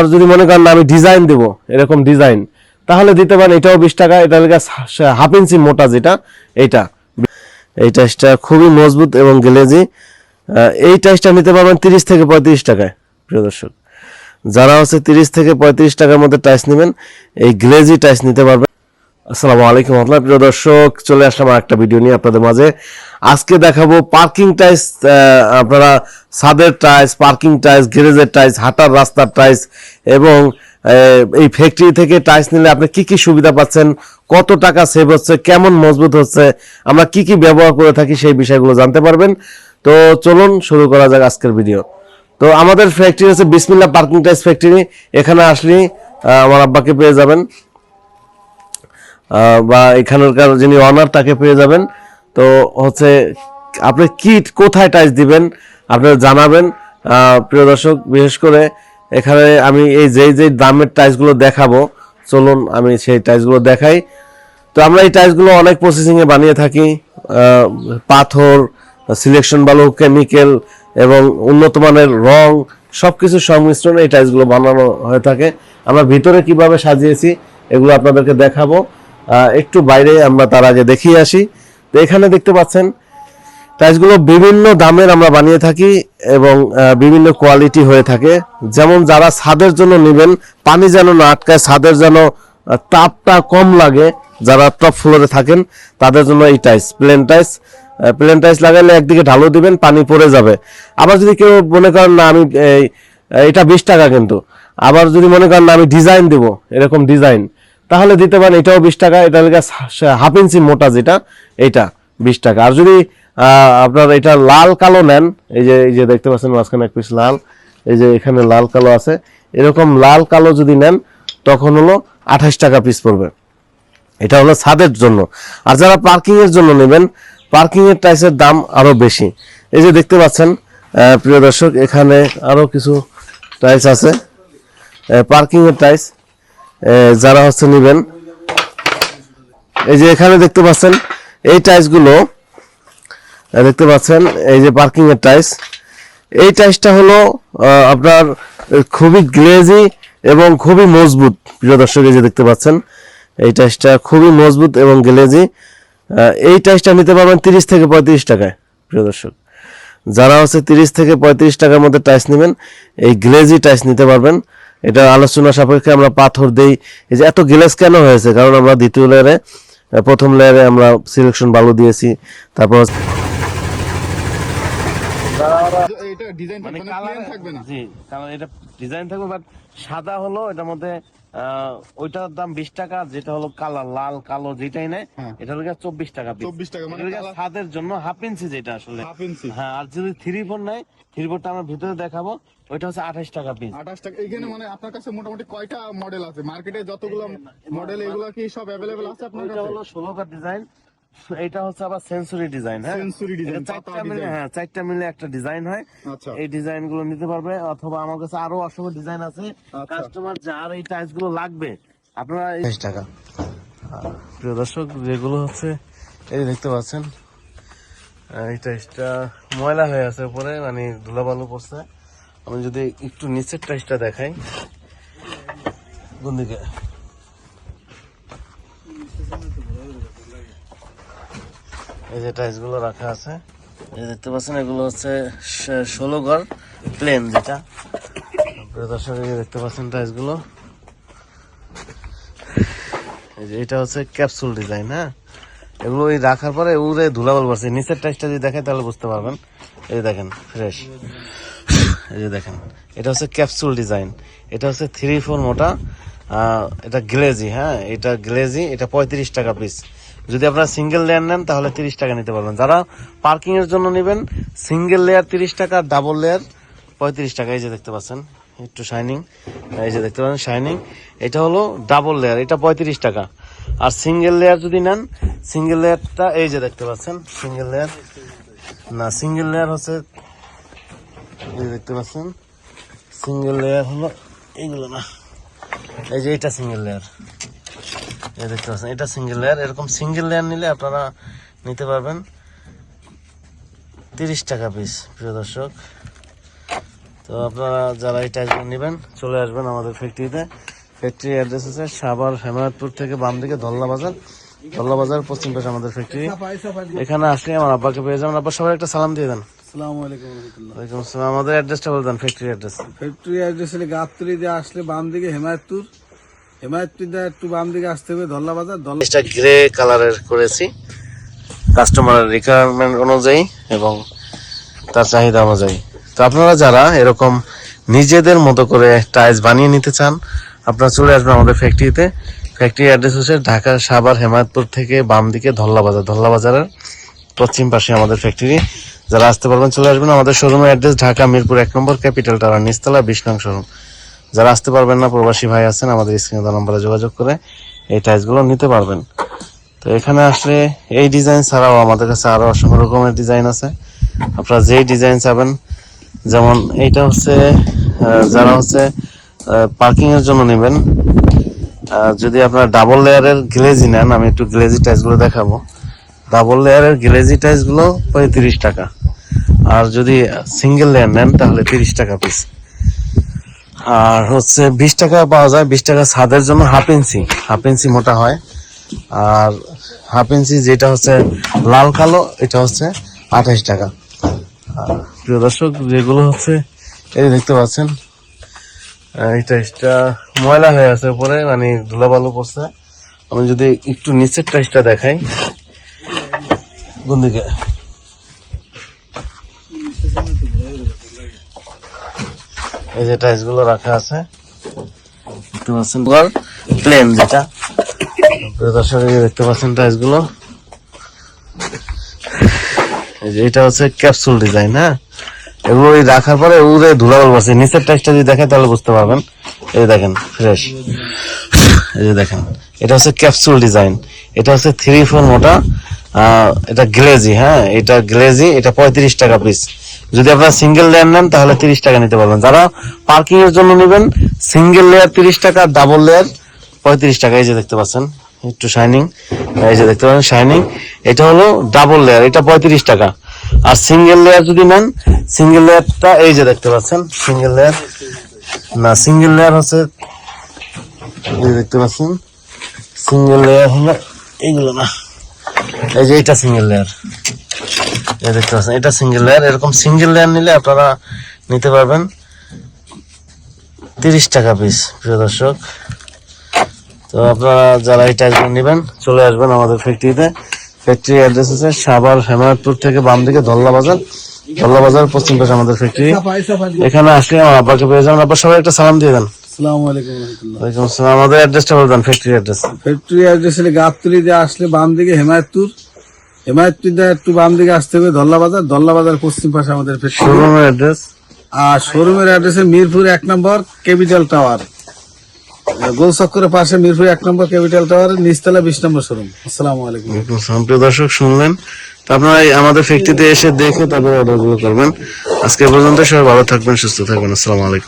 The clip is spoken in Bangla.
আর যদি মনে করেন আমি ডিজাইন দেব, এরকম ডিজাইন তাহলে দিতে পারেন, এটাও বিশ টাকা, এটা লেগে হাফ ইঞ্চি মোটা যেটা, এইটা। এই টাইসটা খুবই মজবুত এবং গ্লেজি। এই টাইসটা নিতে পারবেন তিরিশ থেকে পঁয়ত্রিশ টাকায়, প্রিয় দর্শক। যারা হচ্ছে তিরিশ থেকে পঁয়ত্রিশ টাকার মধ্যে টাইস নেবেন, এই গ্লেজি টাইস নিতে পারবেন। আসসালামু আলাইকুম আপনার প্রিয় দর্শক, চলে আসলাম আর একটা ভিডিও নিয়ে আপনাদের মাঝে। আজকে দেখাবো পার্কিং টাইস আপনারা ছাদের টাইলস পার্কিং টাইলস গ্যারেজের টাইস হাঁটার রাস্তার টাইলস এবং এই ফ্যাক্টরি থেকে টাইলস নিলে আপনি কি কি সুবিধা পাচ্ছেন কত টাকা সেভ হচ্ছে কেমন মজবুত হচ্ছে আমরা কি কি ব্যবহার করে থাকি সেই বিষয়গুলো জানতে পারবেন। তো চলুন শুরু করা যাক আজকের ভিডিও তো আমাদের ফ্যাক্টরি হচ্ছে বিসমিল্লা পার্কিং টাইস ফ্যাক্টরি এখানে আসলেই আহ, আমার আব্বাকে পেয়ে যাবেন। বা এখানকার যিনি অনার তাকে পেয়ে যাবেন। তো হচ্ছে আপনি কি কোথায় টাইস দিবেন আপনারা জানাবেন। প্রিয় দর্শক, বিশেষ করে এখানে আমি এই যেই যেই দামের টাইসগুলো দেখাবো, চলুন আমি সেই টাইসগুলো দেখাই। তো আমরা এই টাইলসগুলো অনেক প্রসেসিংয়ে বানিয়ে থাকি। পাথর সিলেকশন বালু কেমিক্যাল এবং উন্নত মানের রং সব কিছুর সংমিশ্রণে এই টাইলসগুলো বানানো হয়ে থাকে। আমরা ভিতরে কীভাবে সাজিয়েছি, এগুলো আপনাদেরকে দেখাবো। একটু বাইরে আমরা তার আগে দেখিয়ে আসি। তো এখানে দেখতে পাচ্ছেন টাইলসগুলো বিভিন্ন দামের আমরা বানিয়ে থাকি এবং বিভিন্ন কোয়ালিটি হয়ে থাকে। যেমন যারা ছাদের জন্য নেবেন, পানি যেন না আটকায় ছাদের যেন তাপটা কম লাগে, যারা টপ ফ্লোরে থাকেন, তাদের জন্য এই টাইস প্লেন টাইস প্লেন টাইস লাগালে একদিকে ঢালু দিবেন, পানি পড়ে যাবে। আবার যদি কেউ মনে করেন, না, আমি এটা বিশ টাকা কিন্তু। আবার যদি মনে করেন, না, আমি ডিজাইন দেব, এরকম ডিজাইন তাহলে দিতে পারেন, এটাও বিশ টাকা, এটা হাফ ইঞ্চি মোটা যেটা, এইটা বিশ টাকা। আর যদি আপনার এটা লাল কালো নেন। এই যে এই যে দেখতে পাচ্ছেন মাঝখানে এক পিস লাল। এই যে এখানে লাল কালো আছে। এরকম লাল কালো যদি নেন, তখন হলো আঠাশ টাকা পিস পড়বে। এটা হলো ছাদের জন্য। আর যারা পার্কিং এর জন্য নেবেন পার্কিং এর টাইসের দাম আরও বেশি। এই যে দেখতে পাচ্ছেন প্রিয় দর্শক, এখানে আরও কিছু টাইস আছে। পার্কিং এর টাইস যারা হচ্ছে নেবেন, এই যে এখানে দেখতে পাচ্ছেন, এই টাইসগুলো দেখতে পাচ্ছেন, এই যে পার্কিং এর টাইস এই টাইসটা হলো আপনার খুবই গ্লেজি এবং খুবই মজবুত, প্রিয় দর্শক, এই যে দেখতে পাচ্ছেন, এই টাইসটা খুবই মজবুত এবং গ্লেজি এই টাইসটা নিতে পারবেন তিরিশ থেকে পঁয়ত্রিশ টাকায়, প্রিয় দর্শক। যারা হচ্ছে তিরিশ থেকে পঁয়ত্রিশ টাকার মধ্যে টাইস নেবেন, এই গ্লেজি টাইস নিতে পারবেন। এটা আলোচনা সাপেক্ষে আমরা পাথর দেই। এই যে এত গ্লেজ কেন হয়েছে? কারণ আমরা দ্বিতীয় লেয়ারে প্রথম লেয়ারে আমরা সিলেকশন বালু দিয়েছি। তারপর এটা ডিজাইন মানে থাকবে থাকবে না। জি কালার এটা ডিজাইন থাকবে বাট সাদা হলো এটার মধ্যে ওইটার দাম বিশ টাকা যেটা হলো কালার লাল কালো যেটাই নেয় হ্যাঁ। এটা হলো চব্বিশ টাকা piece। 24 টাকা, মানে ছাদের জন্য হাফ ইঞ্চি যেটা আসলে। হাফ ইঞ্চি হ্যাঁ আর যদি থ্রি ফোর নেয় থ্রি ফোরটা আমরা ভিতরে দেখাবো ওইটা হচ্ছে আঠাশ টাকা পিস আঠাশ টাকা এখানে মানে আপনার কাছে মোটামুটি কয়টা মডেল আছে? মার্কেটে যতগুলো মডেল এগুলো কি সব অ্যাভেলেবেল আছে আপনার কাছে? হলো ষোলোকার ডিজাইন এটা হচ্ছে আবার সেন্সুরি ডিজাইন হ্যাঁ? Design, এটা চারটা মিলে হ্যাঁ চারটা মিলে একটা ডিজাইন হয়। আচ্ছা। এই ডিজাইনগুলো নিতে পারবে অথবা আমার কাছে আরও অসংখ্য ডিজাইন আছে। আচ্ছা। কাস্টমার যার এই টাইলসগুলো লাগবে আপনারা টাকা। প্রিয় দর্শক যেগুলো হচ্ছে এই দেখতে পাচ্ছেন। এই টাইসটা ময়লা হয়ে আছে উপরে মানে ধুলাবালু পড়ছে। আমি যদি একটু নিচের টাইসটা দেখাই। কোন দিকে? এই যে টাইসগুলো রাখা আছে, এই দেখতে পাচ্ছেন, এগুলো হচ্ছে ষোলো ঘর প্লেন যেটা। দর্শক দেখতে পাচ্ছেন টাইসগুলো। এটা হচ্ছে ক্যাপসুল ডিজাইন হ্যাঁ? এগুলো ওই রাখার পরে উড়ে ধুলাবাল পড়ছে নিচের টাইসটা যদি দেখেন, তাহলে বুঝতে পারবেন। এই যে দেখেন ফ্রেশ এই যে দেখেন, এটা হচ্ছে ক্যাপসুল ডিজাইন এটা হচ্ছে থ্রি ফোর মোটা এটা গ্লেজি হ্যাঁ? এটা গ্লেজি এটা পঁয়ত্রিশ টাকা পিস যদি আপনারা সিঙ্গেল লেয়ার নেন, তাহলে তিরিশ টাকা নিতে পারবেন। যারা পার্কিং এর জন্য নেবেন সিঙ্গেল লেয়ার তিরিশ টাকা ডাবল লেয়ার পঁয়ত্রিশ টাকা। এই যে দেখতে পাচ্ছেন, একটু শাইনিং এই যে দেখতে পাচ্ছেন শাইনিং এটা হলো ডাবল লেয়ার এটা পঁয়ত্রিশ টাকা। আর সিঙ্গেল লেয়ার যদি নেন সিঙ্গেল লেয়ারটা এই যে দেখতে পাচ্ছেন সিঙ্গেল লেয়ার না সিঙ্গেল লেয়ার হচ্ছে দেখতে পাচ্ছেন সিঙ্গেল লেয়ার হলো এইগুলো না। এই যে এটা সিঙ্গেল লেয়ার দেখতে পাচ্ছেন এটা সিঙ্গেল লেয়ার এরকম সিঙ্গেল লেয়ার নিলে আপনারা নিতে পারবেন। তিরিশ টাকা পিস প্রিয় দর্শক। তো আপনারা যারা এই টাইলসগুলো নেবেন চলে আসবেন আমাদের ফ্যাক্টরিতে ফ্যাক্টরি অ্যাড্রেস আছে সাভার হেমায়তপুর থেকে বাম দিকে ধল্লা বাজার। ধল্লা বাজার পশ্চিম পাশে আমাদের ফ্যাক্টরি এখানে আসলে আমার আব্বাকে পেয়ে যাবেন। আব্বা সবাই একটা সালাম দিয়ে দেন। আমাদের অ্যাড্রেসটা বলে দেন ফ্যাক্টরি অ্যাড্রেস ফ্যাক্টরি অ্যাড্রেস হলে গাবতলি দিয়ে আসলে বাম দিকে হেমায়তপুর হেমায়তপুর দিয়ে একটু বাম দিকে আসতে হবে ধল্লা বাজার গ্রে কালারের করেছি। কাস্টমারের রিকোয়ারমেন্ট অনুযায়ী এবং তার চাহিদা অনুযায়ী। তো আপনারা যারা এরকম নিজেদের মতো করে টাইলস বানিয়ে নিতে চান, আপনারা চলে আসবেন আমাদের ফ্যাক্টরিতে ফ্যাক্টরি অ্যাড্রেস হচ্ছে ঢাকা সাভার, হেমায়তপুর থেকে বাম দিকে ধল্লা বাজার পশ্চিম পাশে আমাদের ফ্যাক্টরি যারা আসতে পারবেন, চলে আসবেন। আমাদের শোরুমের অ্যাড্রেস ঢাকা মিরপুর এক নম্বর ক্যাপিটাল টাওয়ার নিচতলা বিশ শোরুম যারা আসতে পারবেন না, প্রবাসী ভাই আছেন, আমাদের স্ক্রিনে দেওয়া নম্বরে যোগাযোগ করে এই টাইলসগুলো নিতে পারবেন। তো এখানে আসলে এই ডিজাইন ছাড়াও আমাদের কাছে আরও অসংখ্য রকমের ডিজাইন আছে। আপনারা যেই ডিজাইন চাবেন, যেমন এইটা হচ্ছে যারা হচ্ছে পার্কিং এর জন্য নেবেন যদি আপনারা ডাবল লেয়ারের গ্লেজি নেন, আমি একটু গ্লেজি টাইলসগুলো দেখাবো। ডাবল লেয়ারের গ্লেজি টাইলসগুলো পঁয়ত্রিশ টাকা। আর যদি সিঙ্গেল লেয়ার নেন, তাহলে তিরিশ টাকা পিস আর হচ্ছে বিশ টাকা পাওয়া যায়, বিশ টাকা ছাদের জন্য হাফ ইঞ্চি হাফ ইঞ্চি মোটা হয়। আর হাফ ইঞ্চি যেটা হচ্ছে লাল কালো, এটা হচ্ছে আঠাশ টাকা। প্রিয় দর্শক, যেগুলো হচ্ছে, এই দেখতে পাচ্ছেন এই টাইসটা ময়লা হয়ে আছে উপরে মানে ধুলাবালু পড়ছে। আমি যদি একটু নিচের টাইসটা দেখাই। কোন এই যে টাইসগুলো রাখা আছে। দেখতে পাচ্ছেন প্লেন যেটা। দর্শক দেখতে পাচ্ছেন টাইসগুলো। এই যে এটা হচ্ছে ক্যাপসুল ডিজাইন হ্যাঁ? এগুলো ওই রাখার পরে উড়ে ধুলাবাল বসে নিচের টাইসটা যদি দেখেন তাহলে বুঝতে পারবেন। এই দেখেন ফ্রেশ এই যে দেখেন এটা হচ্ছে ক্যাপসুল ডিজাইন এটা হচ্ছে থ্রি ফোর মোটা এটা গ্লেজি হ্যাঁ? এটা গ্লেজি এটা পঁয়ত্রিশ টাকা পিস যদি আপনারা সিঙ্গেল লেয়ার নেন, তাহলে তিরিশ টাকা নিতে পারবেন। যারা পার্কিং এর জন্য নেবেন সিঙ্গেল লেয়ার তিরিশ টাকা ডাবল লেয়ার পঁয়ত্রিশ টাকা। এই যে দেখতে পাচ্ছেন, একটু শাইনিং এই যে দেখতে পাচ্ছেন শাইনিং এটা হলো ডাবল লেয়ার এটা পঁয়ত্রিশ টাকা। আর সিঙ্গেল লেয়ার যদি নেন সিঙ্গেল লেয়ারটা এই যে দেখতে পাচ্ছেন সিঙ্গেল লেয়ার না সিঙ্গেল লেয়ার হচ্ছে দেখতে পাচ্ছেন সিঙ্গেল লেয়ার হলো এইগুলো না। এই যে এটা সিঙ্গেল লেয়ার এই দেখতে পাচ্ছেন এটা সিঙ্গেল লেয়ার এরকম সিঙ্গেল লেয়ার নিলে আপনারা নিতে পারবেন তিরিশ টাকা পিস প্রিয় দর্শক। তো আপনারা যারা এই টাইলগুলো নেবেন চলে আসবেন আমাদের ফ্যাক্টরিতে ফ্যাক্টরি অ্যাড্রেস আছে সাভার হেমায়তপুর থেকে বাম দিকে ধল্লা বাজার। ধল্লা বাজার পশ্চিম পাশে আমাদের ফ্যাক্টরি এখানে আসলে আমার আব্বাকে পেয়ে যাবেন। আব্বা সবাই একটা সালাম দিয়ে দেন। আসসালামু আলাইকুম রহমতুল্লাহ। ওয়ালাইকুম আসসালাম। আমাদের অ্যাড্রেসটা বলে দেন ফ্যাক্টরি অ্যাড্রেস ফ্যাক্টরি অ্যাড্রেস হলে গাবতলি দিয়ে আসলে বাম দিকে হেমায়তপুর। হেমায়তপুর দিয়ে একটু বাম দিকে আসতে হবে ধল্লা বাজার ধল্লা বাজার পশ্চিম পাশে আমাদের ফ্যাক্টরি শোরুমের অ্যাড্রেস আর শোরুমের অ্যাড্রেস মিরপুর এক নম্বর ক্যাপিটাল টাওয়ার গোল চক্করের পাশে মিরপুর এক নম্বর ক্যাপিটাল টাওয়ার নিচতলা বিশ নম্বর শোরুম। আসসালামু আলাইকুম। প্রিয় দর্শক শুনলেন? তো আপনারা আমাদের ফ্যাক্টরিতে এসে দেখে তারপরে অর্ডারগুলো করবেন। আজকে পর্যন্ত সবাই ভালো থাকবেন সুস্থ থাকবেন। আসসালামু আলাইকুম।